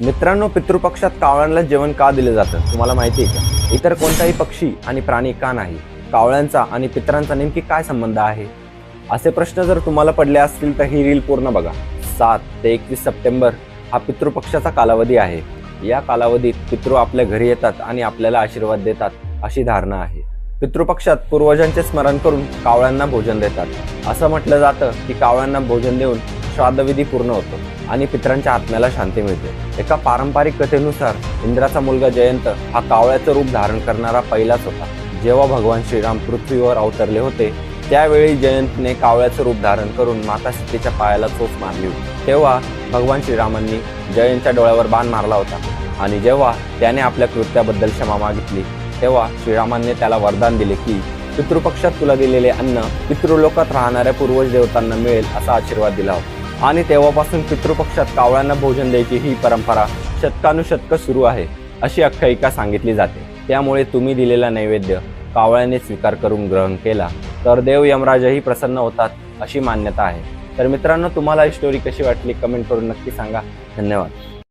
मित्रांनो पितृपक्षात कावळ्यांना जेवण का दिलं जातं? तुम्हाला माहिती आहे का? इतर कोणताही पक्षी आणि प्राणी का नाही? कावळ्यांचा आणि पितरांचा नेमकी काय संबंध आहे? असे प्रश्न जर तुम्हाला पडले असतील तर ही रील पूर्ण बघा. सात ते एकवीस सप्टेंबर हा पितृपक्षाचा कालावधी आहे. या कालावधीत पितृ आपल्या घरी येतात आणि आपल्याला आशीर्वाद देतात अशी धारणा आहे. पितृपक्षात पूर्वजांचे स्मरण करून कावळ्यांना भोजन देतात. असं म्हटलं जातं की कावळ्यांना भोजन देऊन श्राद्धविधी पूर्ण होतो आणि पितरांच्या आत्म्याला शांती मिळते. एका पारंपरिक कथेनुसार इंद्राचा मुलगा जयंत हा कावळ्याचं रूप धारण करणारा पहिलाच होता. जेव्हा भगवान श्रीराम पृथ्वीवर अवतरले होते त्यावेळी जयंतने कावळ्याचं रूप धारण करून माता सीतेच्या पायाला चोच मारली होती. तेव्हा भगवान श्रीरामांनी जयंतच्या डोळ्यावर बाण मारला होता आणि जेव्हा त्याने आपल्या कृत्याबद्दल क्षमा मागितली तेव्हा श्रीरामांनी त्याला वरदान दिले की पितृपक्षात तुला दिलेले अन्न पितृलोकात राहणाऱ्या पूर्वज देवतांना मिळेल असा आशीर्वाद दिला होता. आणि तेव्हापासून पितृपक्षात कावळ्यांना भोजन द्यायची ही परंपरा शतकानुशतक सुरू आहे अशी आख्यायिका सांगितली जाते. त्यामुळे तुम्ही दिलेला नैवेद्य कावळ्याने स्वीकार करून ग्रहण केला तर देव यमराजही प्रसन्न होतात अशी मान्यता आहे. तर मित्रांनो तुम्हाला ही स्टोरी कशी वाटली? कमेंट करून नक्की सांगा. धन्यवाद.